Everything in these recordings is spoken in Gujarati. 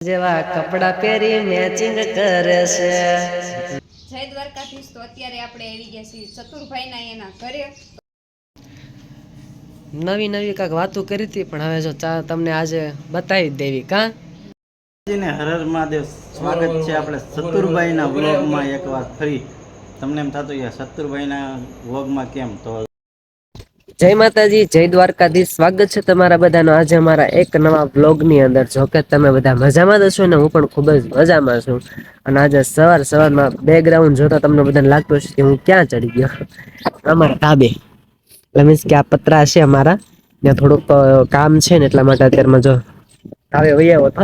જેવા કપડા પહેરી મેચિંગ કરે છે. જય દ્વારકાધીશ તો અત્યારે આપણે આવી ગયા છીએ ચતુરભાઈના એના ઘરે. નવી નવી કાક વાતો કરી હતી પણ હવે જો ચા તમને આજે બતાવી દેવી કા? ને હરર મહાદેવ સ્વાગત છે આપણે સતુરભાઈના વ્લોગમાં એકવાર ફરી. તમને એમ થતું કે સતુરભાઈના વ્લોગમાં કેમ તો જય માતાજી, જય દ્વારકાધીશ. સ્વાગત છે તમારા બધાનો. આજે અમારા એક નવા બ્લોગની અંદર. જો કે તમે બધા મજામાં છો ને, હું પણ ખૂબ જ મજામાં છું. અને આજે સવાર સવારમાં બેકગ્રાઉન્ડ જોતા તમને બધાને લાગતું હશે કે હું ક્યાં ચડી ગયો. અમારા ધાબે. એટલે મીન્સ કે આ પતરા છે અમારા. ત્યાં થોડુંક કામ છે ને, એટલા માટે અત્યારમાં જો હવે વૈયા હતો.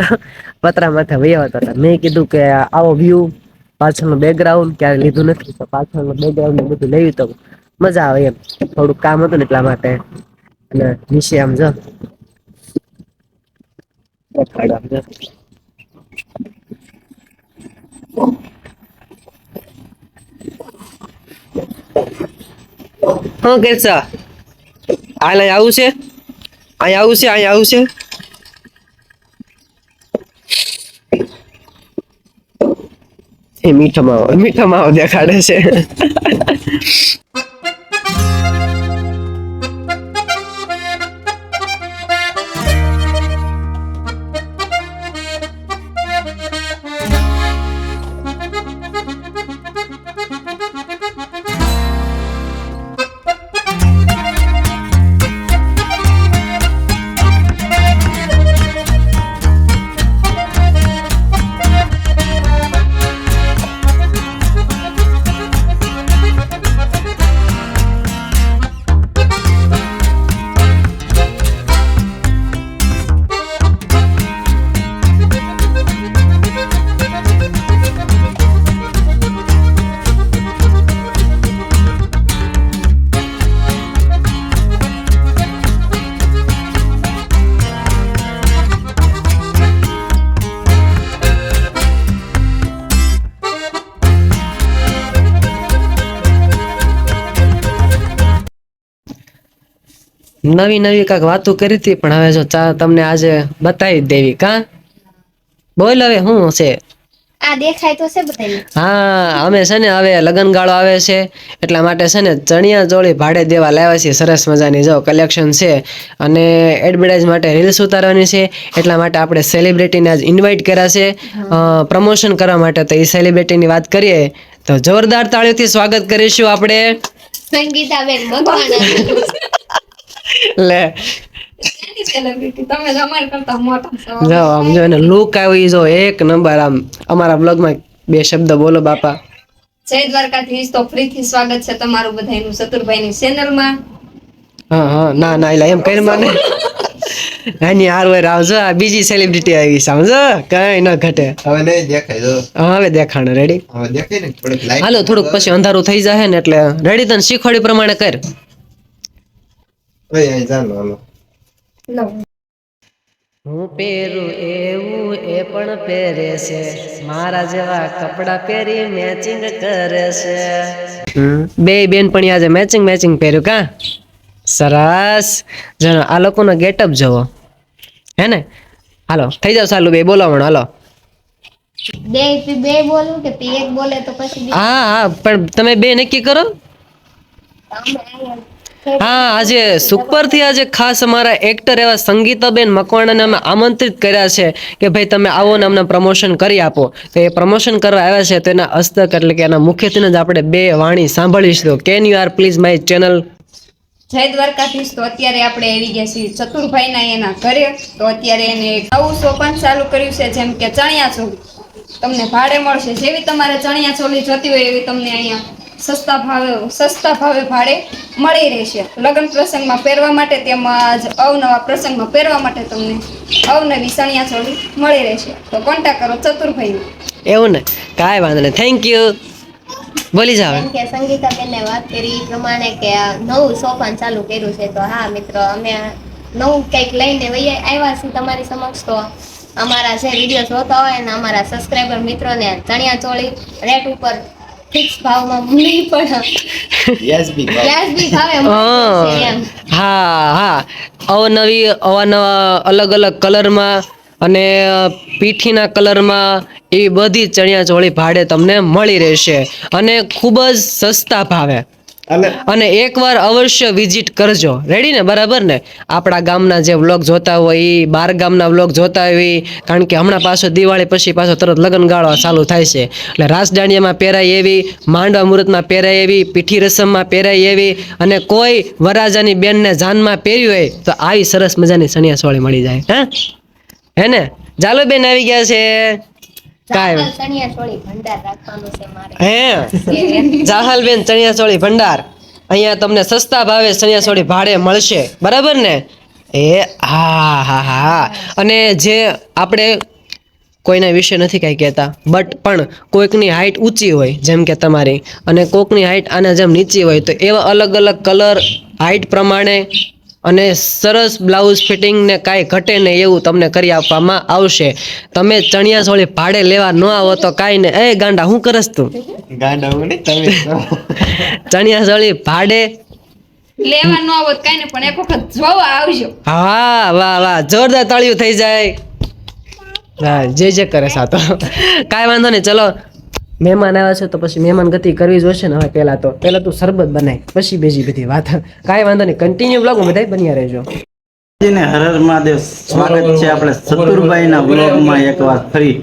પતરા માથે વૈયા હતા. મેં કીધું કે આવો વ્યૂ પાછળનું બેકગ્રાઉન્ડ ક્યારે લીધું નથી. તો પાછળનું બેકગ્રાઉન્ડ બધું લેવી તો મજા આવે એમ. થોડુંક કામ હતું ને એટલા માટે. અને નીચે આમ જો. હું કે છે? હાલ આવું છે? અહીં આવું છે, અહીં આવું છે? મીઠો માવો મીઠો માવો દેખાડે છે. નવી નવી કાક વાતો કરી હતી પણ હવે જો ચા તમને આજે બતાવી દેવી કા? બોલ હવે શું છે? આ દેખાય તો છે બધાને હા અમે છે ને હવે લગનગાળો આવે છે એટલા માટે છે ને ચણિયા ચોળી ભાડે દેવા લાવ્યા છીએ સરસ મજાની જો કલેક્શન છે. અને એડવર્ટાઇઝ માટે રીલ્સ ઉતારવાની છે એટલા માટે આપણે સેલિબ્રિટીને આજ ઇન્વાઇટ કર્યા છે. પ્રમોશન કરવા માટે તો એ સેલિબ્રિટીની વાત કરીએ તો જોરદાર તાળીઓથી સ્વાગત કરીશું આપણે. સંગીતાબેન મકવાણા લે. સેલિબ્રિટી તમે જ અમાર કરતા મોટા છો જો આમ જો એને લુક આવી જો એક નંબર આમ. અમારા બ્લોગમાં બે શબ્દ બોલો બાપા. જય દ્વારકાધીશ તો ફરીથી સ્વાગત છે તમારું બધાનું ચતુરભાઈની ચેનલમાં હા હા ના ના એલા એમ કઈ માને. એની હાર વાર આવજો આ બીજી સેલિબ્રિટી આવી સમજો? કઈ ન ઘટે. હવે નહીં દેખાય જો. હવે દેખાણ રેડી હવે દેખાય ને થોડીક લાઈટ હાલો થોડુંક પછી અંધારું થઈ જાય ને એટલે રેડી તને શીખવાડી પ્રમાણે કર. અહીં ચાલો હાલો. લો. હું પહેરું એવું એ પણ પહેરે છે. મારા જેવા કપડા પહેરી મેચિંગ કરે છે. બે બેન પણ આજે મેચિંગ મેચિંગ પહેર્યું કા? સરસ. જણ આ લોકોનો ગેટઅપ જોવો હે ને? હાલો થઈ જાવ ચાલુ બે બોલાવણ હાલો. બે બે બોલું કે પી એક બોલે તો પછી હા હા પણ તમે બે નક્કી કરો. હા, આજે સુપરથી આજે ખાસ અમારા એક્ટર એવા સંગીતાબેન મકવાણાને અમે આમંત્રિત કર્યા છે કે ભાઈ તમે આવો ને અમને પ્રમોશન કરી આપો. તો એ પ્રમોશન કરવા આવ્યા છે તો એના હસ્તક એટલે કે એના મુખ્યથી જ આપણે બે વાણી સાંભળીશું. Can you are please my channel જય દ્વારકાધીશ. તો અત્યારે આપણે આવી ગયા છીએ ચતુરભાઈના એના ઘરે. તો અત્યારે એને નવું સોપાન ચાલુ કર્યું છે, જેમ કે ચણિયા ચોલી. તમને ભાડે મળશે. જેવી તમારે ચણિયા ચોલી જોતી હોય એવી તમને અહીંયા સસ્તા ભાવે સસ્તા ભાવે ભાડે મળી રહેશે. લગ્ન પ્રસંગમાં પહેરવા માટે તેમજ અવનવા પ્રસંગમાં પહેરવા માટે તમને અવનવી ચણિયા ચોલી મળી રહેશે. તો કોન્ટેક્ટ કરો ચતુરભાઈ એવું ને? કાંઈ વાંધો નહીં. થેન્ક યુ બોલી જાવ કે સંગીતા સંગીતાબેને વાત કરી એ પ્રમાણે કે આ નવું સોપાન ચાલુ કર્યું છે તો હા મિત્રો અમે નવું કંઈક લઈને વહી આવ્યા છીએ તમારી સમક્ષ તો અમારા જે વીડિયો જોતા હોય ને અમારા સબસ્ક્રાઈબર મિત્રોને ચણિયા ચોળી રેટ ઉપર ફિક્સ ભાવમાં પણ ભાવે. હા. હા અવનવી અવાનવા અલગ અલગ કલરમાં અને પીઠીના કલરમાં એવી બધી ચણિયા ચોળી ભાડે તમને મળી રહેશે. અને ખૂબ જ સસ્તા ભાવે. અને એકવાર અવશ્ય વિઝિટ કરજો. રેડી ને? બરાબર ને? આપણા ગામના જે વ્લોગ જોતા હોય એ બાર ગામના વ્લોગ જોતા હોય. કારણ કે હમણાં પાછો દિવાળી પછી પાછો તરત લગ્ન ગાળો ચાલુ થાય છે. એટલે રાસ દાંડિયામાં પહેરાય એવી, માંડવા મુહૂર્તમાં પહેરાય એવી, પીઠી રસમમાં પહેરાય એવી અને કોઈ વરાજાની બેનને જાનમાં પહેર્યું હોય, તો આવી સરસ મજાની સણિયા સોળી મળી જાય. હે? હે ને? જાલો બેન આવી ગયા છે. જાહલબેન ચણિયા ચોળી ભંડાર અહીંયા તમને સસ્તા ભાવે ચણિયા ચોળી ભાડે મળશે. બરાબર ને? એ હા હા હા. અને જે આપણે કોઈના વિશે નથી કાંઈ કહેતા બટ પણ કોઈકની હાઇટ ઊંચી હોય જેમ કે તમારી અને કોઈકની હાઇટ આના જેમ નીચી હોય તો એવા અલગ અલગ કલર હાઇટ પ્રમાણે અને સરસ બ્લાઉઝ ફિટિંગ ને કાંઈ ઘટે નહીં એવું તમને કરી આપવામાં આવશે. તમે ચણિયા ચોળી ભાડે લેવા ન આવો તો કાંઈ ને એ ગાંડા હું કરસ તું? ગાંડા હું તમે તો. ચણિયા ચોળી ભાડે લેવા ન આવો કાંઈ નહીં પણ એક વખત જોવા આવજો. હા વાહ વાહ જોરદાર તળિયું થઈ જાય. હા જે જે કરે સાતો કાંઈ વાંધો નહીં ચલો. મહેમાન આવ્યા છે તો પછી મહેમાન ગતિ કરવી જોશે ને હવે પહેલાં તો. પહેલા તું શરબત બનાય પછી બીજી બધી વાત. કાંઈ વાંધો નહીં કન્ટિન્યુ બ્લોગ બધાય બન્યા રહેજો. ને હર હર મહાદેવ સ્વાગત છે આપણે સતુરભાઈના વ્લોગમાં એકવાર ફરી.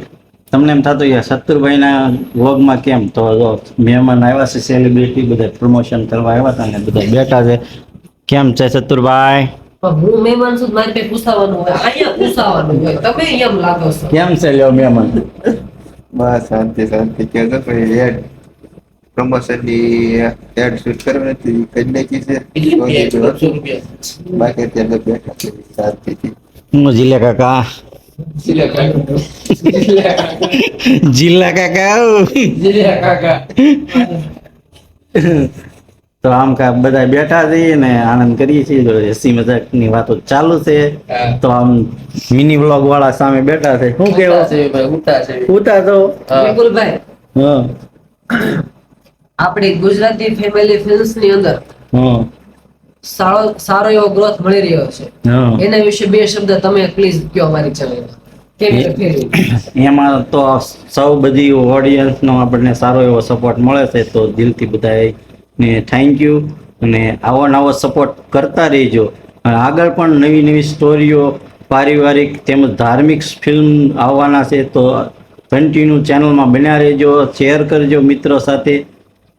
તમને એમ થતું યાર સતુરભાઈના વ્લોગમાં કેમ? તો જો મહેમાન આવ્યા છે સેલિબ્રિટી બધા પ્રમોશન કરવા આવ્યા હતા ને બધા બેઠા છે. કેમ છે સતુરભાઈ હું મહેમાન છું મારે પૂછાવાનું હોય અહીંયા પૂછાવાનું હોય તમે એમ લાગો છો. કેમ છે લ્યો મહેમાન? બસ શાંતિ શાંતિ. તો પછી એડ પ્રમોશનની એડ શૂટ કરવાની નથી કઈ નાખી છે. બાકી ત્યાં તો બેઠા છે શાંતિથી. હું જીલે કાકા? જીલા કાકા. તો આમ કા બધા બેઠા છીએ ને આનંદ કરીએ છીએ. તો હસી મજાકની વાતો ચાલુ છે તો આમ મિની વ્લોગ વાળા સામે બેઠા છે. શું કેવું? ઉતા તો વિપુલભાઈ. હા. આપણી ગુજરાતી ફેમિલી ફિલ્મ્સની અંદર હા. સારો સારો એવો ગ્રોથ મળી રહ્યો છે. એના વિશે બે શબ્દ તમે પ્લીઝ કયો અમારી રીતે ફેરવી? એમાં તો સૌ બધી ઓડિયન્સ નો આપણને સારો એવો સપોર્ટ મળે છે તો દિલથી બધાને થેન્ક યુ અને આવો નવો સપોર્ટ કરતા રહેજો. આગળ પણ નવી નવી સ્ટોરીઓ પારિવારિક તેમજ ધાર્મિક ફિલ્મ આવવાના છે તો કન્ટિન્યુ ચેનલમાં બન્યા રહેજો. શેર કરજો મિત્રો સાથે.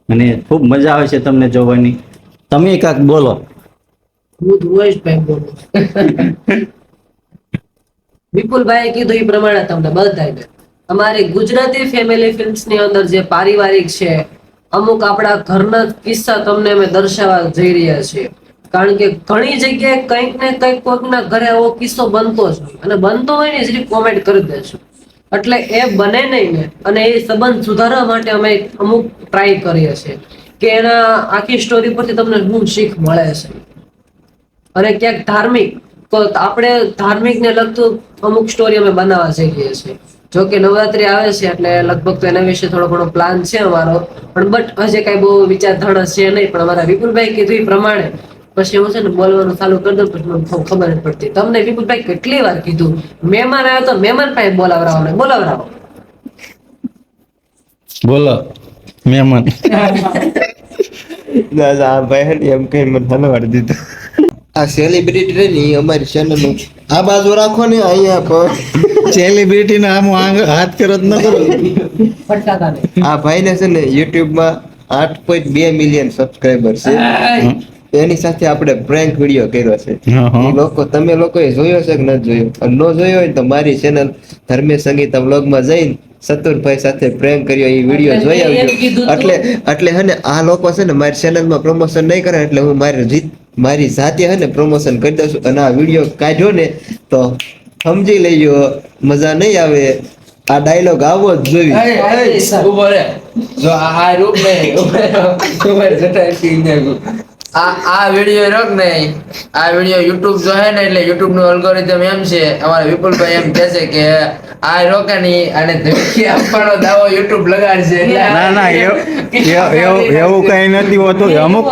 અને ખૂબ મજા આવે છે તમને જોવાની. તમે કાંક બોલો. હું ધ્રુવેશભાઈ બોલું વિપુલભાઈએ કીધું એ પ્રમાણે તમને બધાને. અમારી ગુજરાતી ફેમિલી ફિલ્મ્સની અંદર જે પારિવારિક છે અમુક આપણા ઘરના કિસ્સા તમને અમે દર્શાવવા જઈ રહ્યા છીએ. કારણ કે ઘણી જગ્યાએ કંઈક ને કંઈક કોઈકના ઘરે આવો કિસ્સો બનતો છે અને બનતો હોય ને જરી કોમેન્ટ કરી દેજો. એટલે એ બને નહીં ને, અને એ સંબંધ સુધારવા માટે અમે અમુક ટ્રાય કરીએ છીએ કે એના આખી સ્ટોરી પરથી તમને શું શીખ મળે છે. અને ક્યાંક ધાર્મિક, તો આપણે ધાર્મિકને લગતું અમુક સ્ટોરી અમે બનાવવા જઈએ છીએ. જો કે નવરાત્રી આવે છે એટલે લગભગ તો એના વિશે થોડો ઘણો પ્લાન છે અમારો. પણ બટ હજે કઈ બહુ વિચારધારણા છે નહીં. પણ અમારા વિપુલભાઈ કીધું એ પ્રમાણે. પછી હું છે ને બોલવાનું ચાલુ કરી દઉં પછી મને ખબર જ પડતી. તમને વિપુલભાઈ કેટલી વાર કીધું? મહેમાન આવ્યો તો મહેમાન પાસે બોલાવરાવો ને બોલાવરાવો. બોલો મહેમાન. દાદા ભાઈ એમ કઈ મને હલવાડી દીધું. આ સેલિબ્રિટી રે ને અમારી ચેનલ આ બાજુ રાખો ને અહીંયા પર સેલિબ્રિટી ના આમ આંગ- હાથ કરો ન કરો. આ ભાઈને છે ને યુટ્યુબમાં આઠ પોઈન્ટ બે મિલિયન સબસ્ક્રાઈબર છે. એની સાથે આપણે પ્રેન્ક વીડિયો કર્યો છે. લોકો તમે લોકોએ જોયો છે કે ન જોયો? અને ન જોયો હોય તો મારી ચેનલ ધર્મે સંગીત vlog માં જઈને સતુરભાઈ સાથે પ્રેમ કર્યો એ વીડિયો જોઈ આવ્યો આવજો. એટલે એટલે હે ને આ લોકો છે ને મારી ચેનલમાં પ્રમોશન નહીં કરે એટલે હું મારી રીત મારી જાતે હે ને પ્રમોશન કરી દઉં છું. અને આ વીડિયો કાઢ્યો ને તો સમજી લેજો મજા નહીં આવે. આ ડાયલોગ આવો જ જોઈએ. ઊભો રે જો આ રૂપ નહીં ઊભો રે જટા આ આ વિડિયો રોક ને આ વિડિયો YouTube જો હે ને એટલે YouTube નું અલ્ગોરિધમ એમ છે. અમારા વિપુલભાઈ એમ કહે છે કે આ રોકે નહીં અને ધમકી આપવાનો દાવો YouTube લગાડશે. એટલે ના ના એવું એવું- એવું એવું કઈ નથી હોતું. અમુક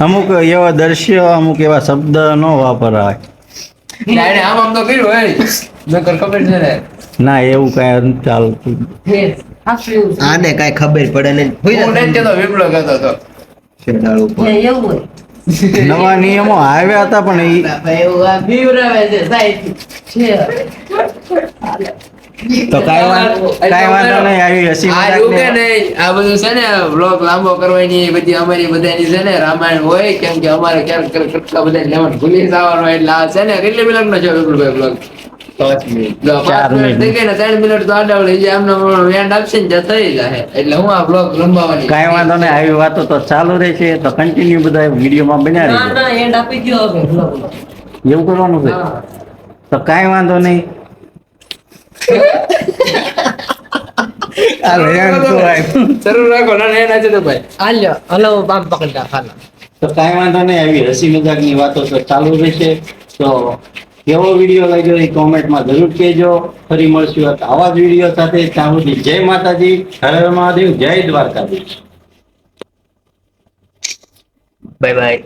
અમુક એવા દ્રશ્ય અમુક એવા શબ્દ નો વાપરાય. ના, આમ આમ તો કર્યું હે નકર ખબર છે ને. ના એવું કઈ ચાલતું આને કાંઈ ખબર પડે નહીં. હું કહેતો કહેતો હતો. ઉપર. નવા નિયમો આવ્યા હતા પણ ઈ તો કાંઈ વાંધો કાંઈ વાંધો નહીં આવી હસી આ રહ્યું કે નહીં? આ બધું છે ને બ્લોગ લાંબો કરવાની બધી અમારી બધાની છે ને રામાયણ હોય કેમ કે અમારે ક્યારેક ક્યારેક કેટલા બધા લેવાનું ભૂલી જવાનું એટલે આ છે ને કેટલી મિનિટ નો છે વિપુલભાઈ બ્લોગ પાંચ મિનિટ ચાર મિનિટ મિનિટ. થઈ ગઈ ને ત્રણ મિનિટ તો આડા વળી જાય આમને વેન્ડ આપશે ને ત્યાં થઈ જાય એટલે હું આ બ્લોગ લંબાવવાની. કાંઈ વાંધો નહીં આવી વાતો તો ચાલુ રહેશે તો કન્ટિન્યુ બધા વિડીયોમાં બન્યા રહેજો એવું કરવાનું છે? તો કાઈ વાંધો નહીં હાલો, એમ તો રાખો ના ના એના તો ભાઈ. તો કાંઈ વાંધો નહીં આવી હસી મજાકની વાતો તો ચાલુ રહેશે. તો કેવો વીડિયો લાગ્યો એ કોમેન્ટમાં જરૂર કહેજો. ફરી મળશું આવા જ વીડિયો સાથે. ત્યાં સુધી જય માતાજી હર હર મહાદેવ જય દ્વારકાધીશ. Bye bye.